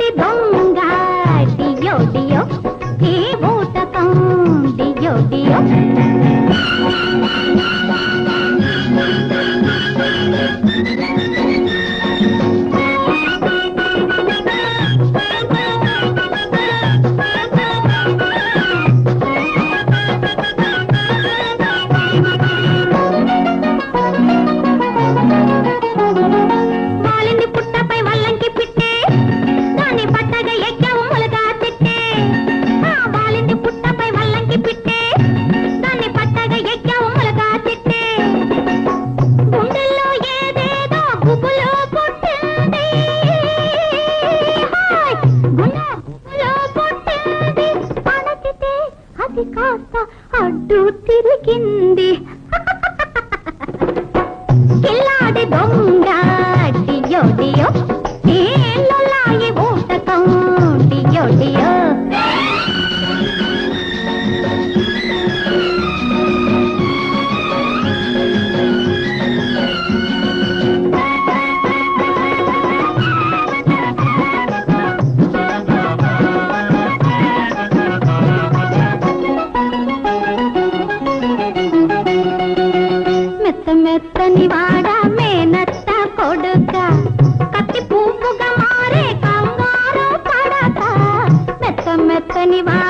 కోడి దొంగ బ్రతికింది కిల్లాడి దొంగ డియో డియో మెత్తని వాడ మేనత్త కొడుక. కత్తి పూపుగా మారే కంగారు పడక. మెత్త మెత్తని వాడ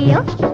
radio?